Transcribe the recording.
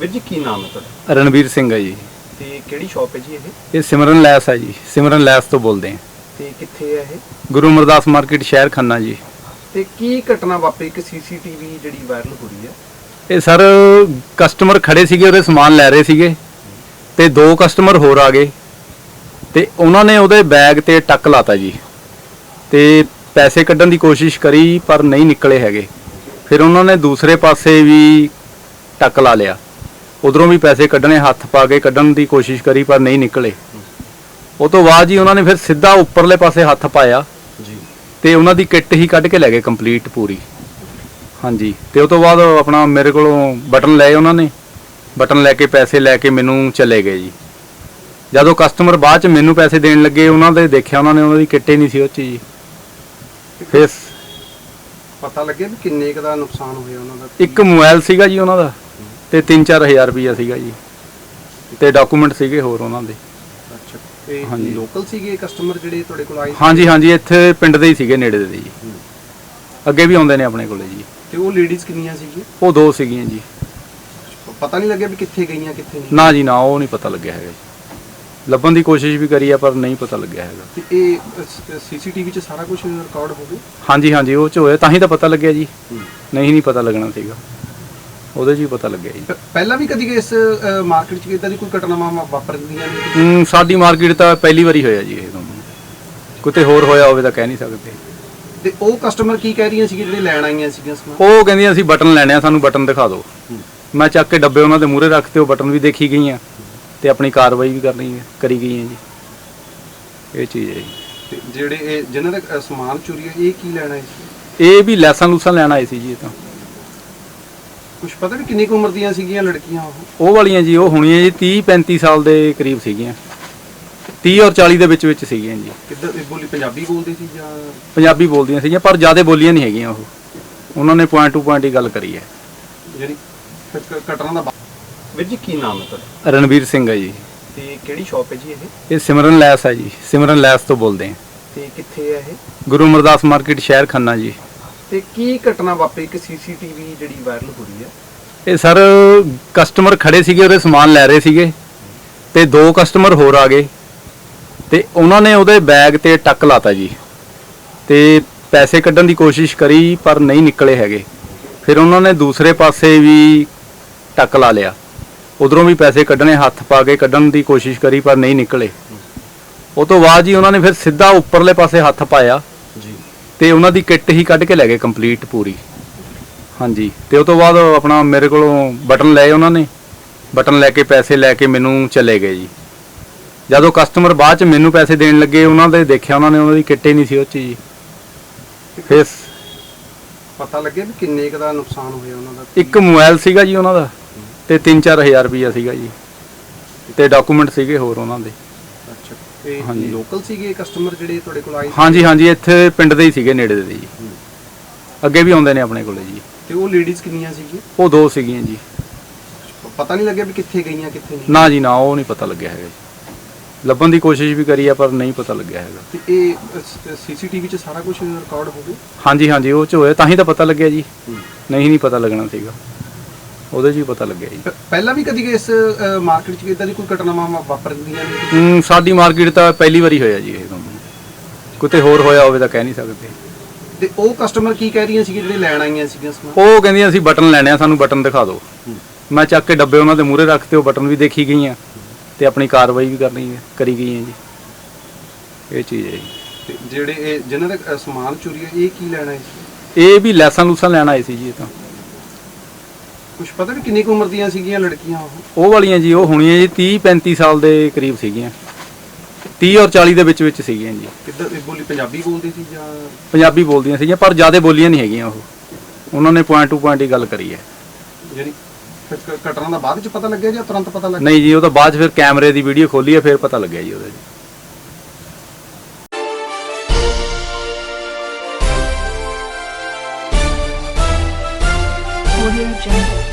ਵੀਰ ਜੀ ਕੀ ਨਾਮ ਹੈ ਤੁਹਾਡਾ? ਰਣਵੀਰ ਸਿੰਘ ਹੈ ਜੀ। ਤੇ ਕਿਹੜੀ ਸ਼ਾਪ ਹੈ ਜੀ ਇਹ? ਇਹ ਸਿਮਰਨ ਲੈਸ ਹੈ ਜੀ। ਸਿਮਰਨ ਲੈਸ ਤੋਂ ਬੋਲਦੇ ਹਾਂ। ਤੇ ਕਿੱਥੇ ਹੈ ਇਹ? ਗੁਰੂ ਅਮਰਦਾਸ ਮਾਰਕੀਟ ਸ਼ਹਿਰ ਖੰਨਾ ਜੀ। ਤੇ ਕੀ ਘਟਨਾ ਵਾਪਰੀ? ਇੱਕ ਸੀਸੀਟੀਵੀ ਜਿਹੜੀ ਵਾਇਰਲ ਹੋ ਰਹੀ ਹੈ। ਇਹ ਸਰ ਕਸਟਮਰ ਖੜੇ ਸੀਗੇ ਉਹਦੇ ਸਮਾਨ ਲੈ ਰਹੇ ਸੀਗੇ। ਤੇ ਦੋ ਕਸਟਮਰ ਹੋਰ ਆ ਗਏ। ਤੇ ਉਹਨਾਂ ਨੇ ਉਹਦੇ ਬੈਗ ਤੇ ਟੱਕ ਲਾਤਾ ਜੀ। ਤੇ ਪੈਸੇ ਕੱਢਣ ਦੀ ਕੋਸ਼ਿਸ਼ ਕਰੀ ਪਰ ਨਹੀਂ ਨਿਕਲੇ ਹੈਗੇ। ਫਿਰ ਉਹਨਾਂ ਨੇ ਦੂਸਰੇ ਪਾਸੇ ਵੀ ਟੱਕ ਲਾ ਲਿਆ। ਉਧਰੋਂ ਵੀ ਪੈਸੇ ਕੱਢਣੇ ਹੱਥ ਪਾ ਕੇ ਕੱਢਣ ਦੀ ਕੋਸ਼ਿਸ਼ ਕਰੀ ਪਰ ਨਹੀਂ ਨਿਕਲੇ। ਉਹ ਤੋਂ ਬਾਅਦ ਜੀ ਉਹਨਾਂ ਨੇ ਫਿਰ ਸਿੱਧਾ ਉੱਪਰਲੇ ਪਾਸੇ ਹੱਥ ਪਾਇਆ। ਜੀ। ਤੇ ਉਹਨਾਂ ਦੀ ਕਿੱਟ ਹੀ ਕੱਢ ਕੇ ਲੈ ਗਏ ਕੰਪਲੀਟ ਪੂਰੀ। ਹਾਂਜੀ। ਤੇ ਉਹ ਤੋਂ ਬਾਅਦ ਆਪਣਾ ਮੇਰੇ ਕੋਲੋਂ ਬਟਨ ਲਏ ਉਹਨਾਂ ਨੇ। ਬਟਨ ਲੈ ਕੇ ਪੈਸੇ ਲੈ ਕੇ ਮੈਨੂੰ ਚਲੇ ਗਏ ਜੀ। ਜਦੋਂ ਕਸਟਮਰ ਬਾਅਦ ਚ ਮੈਨੂੰ ਪੈਸੇ ਦੇਣ ਲੱਗੇ ਉਹਨਾਂ ਦੇ ਦੇਖਿਆ ਉਹਨਾਂ ਨੇ ਉਹਨਾਂ ਦੀ ਕਿੱਟ ਨਹੀਂ ਸੀ ਉਹ 'ਚ ਜੀ ਫਿਰ ਪਤਾ ਲੱਗਿਆ ਵੀ ਕਿੰਨੇ ਕੁ ਦਾ ਨੁਕਸਾਨ ਹੋਇਆ ਉਹਨਾਂ ਦਾ? ਇੱਕ ਮੋਬਾਈਲ ਸੀਗਾ ਜੀ ਉਹਨਾਂ ਦਾ। ਤੇ 3-4000 ਰੁਪਈਆ ਸੀਗਾ ਜੀ। ਤੇ ਡਾਕੂਮੈਂਟ ਸੀਗੇ ਹੋਰ ਉਹਨਾਂ ਦੇ। ਅੱਛਾ। ਤੇ ਹਾਂਜੀ। ਲੋਕਲ ਸੀਗੇ ਕਸਟਮਰ ਜਿਹੜੇ ਤੁਹਾਡੇ ਕੋਲ ਆਏ? ਹਾਂਜੀ ਹਾਂਜੀ ਇੱਥੇ ਪਿੰਡ ਦੇ ਹੀ ਸੀਗੇ ਨੇੜੇ ਦੇ ਜੀ। ਅੱਗੇ ਵੀ ਆਉਂਦੇ ਨੇ ਆਪਣੇ ਕੋਲੇ ਜੀ। ਤੇ ਉਹ ਲੇਡੀਜ਼ ਕਿੰਨੀਆਂ ਸੀਗੀਆਂ? ਉਹ ਦੋ ਸੀਗੀਆਂ ਜੀ। ਪਤਾ ਨਹੀਂ ਲੱਗਿਆ ਵੀ ਕਿੱਥੇ ਗਈਆਂ ਕਿੱਥੇ ਨਹੀਂ। ਨਾ ਜੀ ਨਾ ਉਹ ਨਹੀਂ ਪਤਾ ਲੱਗਿਆ ਹੈਗਾ ਜੀ। ਲੱਭਣ ਦੀ ਕੋਸ਼ਿਸ਼ ਵੀ ਕਰੀ ਆ ਪਰ ਨਹੀਂ ਪਤਾ ਲੱਗਿਆ ਹੈਗਾ। ਤੇ ਇਹ ਸੀਸੀਟੀਵੀ 'ਚ ਸਾਰਾ ਕੁਝ ਰਿਕਾਰਡ ਹੋ ਗਿਆ? ਹਾਂਜੀ ਹਾਂਜੀ ਉਹ ਚ ਹੋਇਆ ਤਾਂ ਹੀ ਤਾਂ ਪਤਾ ਲੱਗਿਆ ਜੀ। ਨਹੀਂ ਨਹੀਂ ਪਤਾ ਲੱਗਣਾ ਸੀਗਾ। ਉਹਦੇ 'ਚ ਹੀ ਪਤਾ ਲੱਗਿਆ ਜੀ। ਪਹਿਲਾਂ ਵੀ ਕਦੀ ਇਸ ਮਾਰਕੀਟ 'ਚ ਇਦਾਂ ਦੀ ਕੋਈ ਘਟਨਾਵਾਂ ਵਾਪਰਦੀਆਂ ਨੇ? ਹਮ, ਸਾਡੀ ਮਾਰਕੀਟ ਤਾਂ ਪਹਿਲੀ ਵਾਰੀ ਹੋਇਆ ਜੀ ਇਹ ਤਾਂ। ਕਿਤੇ ਹੋਰ ਹੋਇਆ ਹੋਵੇ ਤਾਂ ਕਹਿ ਨਹੀਂ ਸਕਦੇ। ਤੇ ਉਹ ਕਸਟਮਰ ਕੀ ਕਹਿ ਰਹੀਆਂ ਸੀਗੇ ਜਿਹੜੇ ਲੈਣ ਆਈਆਂ ਸੀਗੀਆਂ ਸਮਾਨ? ਉਹ ਕਹਿੰਦੀਆਂ ਅਸੀਂ ਬਟਨ ਲੈਣੇ ਆ ਸਾਨੂੰ ਬਟਨ ਦਿਖਾ ਦਿਓ। ਮੈਂ ਚੱਕ ਕੇ ਡੱਬੇ ਉਹਨਾਂ ਦੇ ਮੂਹਰੇ ਰੱਖਤੇ ਉਹ ਬਟਨ ਵੀ ਦੇਖੀ ਗਈਆਂ ਤੇ ਆਪਣੀ ਕਾਰਵਾਈ ਵੀ ਕਰਨੀ ਹੈ ਕਰੀ ਗਈਆਂ ਜੀ। ਇਹ ਚੀਜ਼ ਹੈ ਜੀ। ਤੇ ਜਿਹੜੇ ਇਹ ਜਿਨ੍ਹਾਂ ਦਾ ਅ, ਸਮਾਨ ਚੋਰੀ ਹੈ ਇਹ ਕੀ ਲੈਣ ਆਏ ਸੀ? ਇਹ ਵੀ ਲੈਸਾਂ ਲੂਸਾਂ ਲੈਣ ਆਏ ਸੀ ਜੀ ਇਹ ਤਾਂ। ਕੁਝ ਪਤਾ ਵੀ ਕਿੰਨੀ ਕੁ ਉਮਰ ਦੀਆਂ ਸੀਗੀਆਂ ਲੜਕੀਆਂ ਉਹ? ਉਹ ਵਾਲੀਆਂ ਜੀ ਉਹ ਹੋਣੀਆਂ ਜੀ 30 35 ਸਾਲ ਦੇ ਕਰੀਬ ਸੀਗੀਆਂ। 30 ਔਰ 40 ਦੇ ਵਿੱਚ ਵਿੱਚ ਸੀਗੀਆਂ ਜੀ। ਕਿੱਦਾਂ ਇਹ ਬੋਲੀ ਪੰਜਾਬੀ ਬੋਲਦੇ ਸੀ ਜਾਂ? ਪੰਜਾਬੀ ਬੋਲਦੀਆਂ ਸੀਗੀਆਂ ਪਰ ਜ਼ਿਆਦਾ ਬੋਲੀਆਂ ਨਹੀਂ ਹੈਗੀਆਂ ਉਹ। ਉਹਨਾਂ ਨੇ ਪੁਆਇੰਟ ਟੂ ਪੁਆਇੰਟ ਹੀ ਗੱਲ ਕਰੀ ਹੈ। ਜਿਹੜੀ ਫਿਰ ਕ- ਘਟਨਾ ਦਾ ਵੀਰ ਜੀ ਕੀ ਨਾਮ ਹੈ ਤੁਹਾਡਾ? ਰਣਵੀਰ ਸਿੰਘ ਹੈ ਜੀ। ਤੇ ਕਿਹੜੀ ਸ਼ਾਪ ਹੈ ਜੀ ਇਹ? ਇਹ ਸਿਮਰਨ ਲੈਸ ਹੈ ਜੀ। ਸਿਮਰਨ ਲੈਸ ਤੋਂ ਬੋਲਦੇ ਹਾਂ। ਤੇ ਕਿੱਥੇ ਹੈ ਇਹ? ਗੁਰੂ ਅਮਰਦਾਸ ਮਾਰਕੀਟ ਸ਼ਹਿਰ ਖੰਨਾ ਜੀ। ਤੇ ਕੀ ਘਟਨਾ ਵਾਪਰੀ? ਇੱਕ ਸੀਸੀਟੀਵੀ ਜਿਹੜੀ ਵਾਇਰਲ ਹੋ ਰਹੀ ਹੈ। ਇਹ ਸਰ, ਕਸਟਮਰ ਖੜੇ ਸੀਗੇ, ਉਹਦੇ ਸਮਾਨ ਲੈ ਰਹੇ ਸੀਗੇ ਤੇ ਦੋ ਕਸਟਮਰ ਹੋਰ ਆ ਗਏ ਤੇ ਉਹਨਾਂ ਨੇ ਉਹਦੇ ਬੈਗ ਤੇ ਟੱਕ ਲਾਤਾ ਜੀ ਤੇ ਪੈਸੇ ਕੱਢਣ ਦੀ ਕੋਸ਼ਿਸ਼ ਕਰੀ, ਪਰ ਨਹੀਂ ਨਿਕਲੇ ਹੈਗੇ। ਫਿਰ ਉਹਨਾਂ ਨੇ ਦੂਸਰੇ ਪਾਸੇ ਵੀ ਟੱਕ ਲਾ ਲਿਆ। ਉਧਰੋਂ ਵੀ ਪੈਸੇ ਕੱਢਣੇ, ਹੱਥ ਪਾ ਕੇ ਕੱਢਣ ਦੀ ਕੋਸ਼ਿਸ਼ ਕਰੀ, ਪਰ ਨਹੀਂ ਨਿਕਲੇ। ਉਹ ਤੋਂ ਬਾਅਦ ਜੀ ਉਹਨਾਂ ਨੇ ਫਿਰ ਸਿੱਧਾ ਉੱਪਰਲੇ ਪਾਸੇ ਹੱਥ ਪਾਇਆ। ਤੇ ਉਹਨਾਂ ਦੀ ਕਿੱਟ ਹੀ ਕੱਢ ਕੇ ਲੈ ਗਏ ਕੰਪਲੀਟ ਪੂਰੀ। ਹਾਂਜੀ ਤੇ ਉਹ ਤੋਂ ਬਾਅਦ ਆਪਣਾ ਮੇਰੇ ਕੋਲੋਂ ਬਟਨ ਲਏ ਉਹਨਾਂ ਨੇ। ਬਟਨ ਲੈ ਕੇ ਪੈਸੇ ਲੈ ਕੇ ਮੈਨੂੰ ਚਲੇ ਗਏ ਜੀ। ਜਦੋਂ ਕਸਟਮਰ ਬਾਅਦ ਚ ਮੈਨੂੰ ਪੈਸੇ ਦੇਣ ਲੱਗੇ ਉਹਨਾਂ ਦੇ ਦੇਖਿਆ ਉਹਨਾਂ ਨੇ ਉਹਨਾਂ ਦੀ ਕਿੱਟ ਨਹੀਂ ਸੀ ਉਹ 'ਚ ਜੀ ਫਿਰ ਪਤਾ ਲੱਗਿਆ ਵੀ ਕਿੰਨੇ ਕੁ ਦਾ ਨੁਕਸਾਨ ਹੋਇਆ ਉਹਨਾਂ ਦਾ? ਇੱਕ ਮੋਬਾਈਲ ਸੀਗਾ ਜੀ ਉਹਨਾਂ ਦਾ ਤੇ 3-4000 ਰੁਪਈਆ ਸੀਗਾ ਜੀ। ਤੇ ਡਾਕੂਮੈਂਟ ਸੀਗੇ ਹੋਰ ਉਹਨਾਂ ਦੇ। ਅੱਛਾ। ਤੇ ਹਾਂਜੀ। ਲੋਕਲ ਸੀਗੇ ਕਸਟਮਰ ਜਿਹੜੇ ਤੁਹਾਡੇ ਕੋਲ ਆਏ ਸੀ? ਹਾਂਜੀ ਹਾਂਜੀ ਇੱਥੇ ਪਿੰਡ ਦੇ ਹੀ ਸੀਗੇ ਨੇੜੇ ਦੇ ਜੀ। ਅੱਗੇ ਵੀ ਆਉਂਦੇ ਨੇ ਆਪਣੇ ਕੋਲੇ ਜੀ। ਤੇ ਉਹ ਲੇਡੀਜ਼ ਕਿੰਨੀਆਂ ਸੀਗੀਆਂ? ਉਹ ਦੋ ਸੀਗੀਆਂ ਜੀ। ਪਤਾ ਨਹੀਂ ਲੱਗਿਆ ਵੀ ਕਿੱਥੇ ਗਈਆਂ ਕਿੱਥੇ ਨਹੀਂ। ਨਾ ਜੀ ਨਾ ਉਹ ਨਹੀਂ ਪਤਾ ਲੱਗਿਆ ਹੈਗਾ ਜੀ। ਲੱਭਣ ਦੀ ਕੋਸ਼ਿਸ਼ ਵੀ ਕਰੀ ਆ ਪਰ ਨਹੀਂ ਪਤਾ ਲੱਗਿਆ ਹੈਗਾ। ਤੇ ਇਹ ਸੀਸੀਟੀਵੀ 'ਚ ਸਾਰਾ ਕੁਝ ਰਿਕਾਰਡ ਹੋ ਗਿਆ ਹਾਂਜੀ ਹਾਂਜੀ ਉਹ ਚ ਹੋਇਆ ਤਾਂ ਹੀ ਤਾਂ ਪਤਾ ਲੱਗਿਆ ਜੀ। ਨਹੀਂ ਨਹੀਂ ਪਤਾ ਲੱਗਣਾ ਸੀਗਾ। ਉਹਦੇ 'ਚ ਹੀ ਪਤਾ ਲੱਗਿਆ ਜੀ। ਪਹਿਲਾਂ ਵੀ ਕਦੀ ਇਸ ਮਾਰਕੀਟ 'ਚ ਇਦਾਂ ਦੀ ਕੋਈ ਘਟਨਾਵਾਂ ਵਾਪਰਦੀਆਂ ਨੇ? ਹਮ, ਸਾਡੀ ਮਾਰਕੀਟ ਤਾਂ ਪਹਿਲੀ ਵਾਰੀ ਹੋਇਆ ਜੀ ਇਹ ਤਾਂ ਕਿਤੇ ਹੋਰ ਹੋਇਆ ਹੋਵੇ ਤਾਂ ਕਹਿ ਨਹੀਂ ਸਕਦੇ। ਤੇ ਉਹ ਕਸਟਮਰ ਕੀ ਕਹਿ ਰਹੀਆਂ ਸੀਗੇ ਜਿਹੜੇ ਲੈਣ ਆਈਆਂ ਸੀਗੀਆਂ ਸਮਾਨ? ਉਹ ਕਹਿੰਦੀਆਂ ਅਸੀਂ ਬਟਨ ਲੈਣੇ ਆ ਸਾਨੂੰ ਬਟਨ ਦਿਖਾ ਦਿਓ। ਮੈਂ ਚੱਕ ਕੇ ਡੱਬੇ ਉਹਨਾਂ ਦੇ ਮੂਹਰੇ ਰੱਖਤੇ ਉਹ ਬਟਨ ਵੀ ਦੇਖੀ ਗਈਆਂ ਤੇ ਆਪਣੀ ਕਾਰਵਾਈ ਵੀ ਕਰਨੀ ਹੈ ਕਰੀ ਗਈਆਂ ਜੀ। ਇਹ ਚੀਜ਼ ਹੈ ਜੀ। ਤੇ ਜਿਹੜੇ ਇਹ ਜਿਨ੍ਹਾਂ ਦਾ ਅ, ਸਮਾਨ ਚੋਰੀ ਹੈ ਇਹ ਕੀ ਲੈਣ ਸੀ? ਇਹ ਵੀ ਲੈਸਾਂ ਲੂਸਾਂ ਲੈਣ ਆਏ ਸੀ ਜੀ ਇਹ ਤਾਂ। ਕੁਝ ਪਤਾ ਵੀ ਕਿੰਨੀ ਕੁ ਉਮਰ ਦੀਆਂ ਸੀਗੀਆਂ ਲੜਕੀਆਂ ਉਹ? ਉਹ ਵਾਲੀਆਂ ਜੀ ਉਹ ਹੋਣੀਆਂ ਜੀ 30 35 ਸਾਲ ਦੇ ਕਰੀਬ ਸੀਗੀਆਂ। 30 ਔਰ 40 ਦੇ ਵਿੱਚ ਵਿੱਚ ਸੀਗੀਆਂ ਜੀ। ਕਿੱਦਾਂ ਇਹ ਬੋਲੀ ਪੰਜਾਬੀ ਬੋਲਦੇ ਸੀ ਜਾਂ? ਪੰਜਾਬੀ ਬੋਲਦੀਆਂ ਸੀਗੀਆਂ ਪਰ ਜ਼ਿਆਦਾ ਬੋਲੀਆਂ ਨਹੀਂ ਹੈਗੀਆਂ ਉਹ। ਉਹਨਾਂ ਨੇ ਪੁਆਇੰਟ ਟੂ ਪੁਆਇੰਟ ਹੀ ਗੱਲ ਕਰੀ ਹੈ। ਜਿਹੜੀ ਘਟਨਾ ਦਾ ਬਾਅਦ 'ਚ ਪਤਾ ਲੱਗਿਆ ਜਾਂ ਤੁਰੰਤ ਪਤਾ ਲੱਗਿਆ ਨਹੀਂ ਜੀ ਉਹ ਤਾਂ ਬਾਅਦ 'ਚ ਫਿਰ ਕੈਮਰੇ ਦੀ ਵੀਡੀਓ ਖੋਲੀ ਹੈ ਫਿਰ ਪਤਾ ਲੱਗਿਆ ਜੀ ਉਹਦੇ Audio Jungle.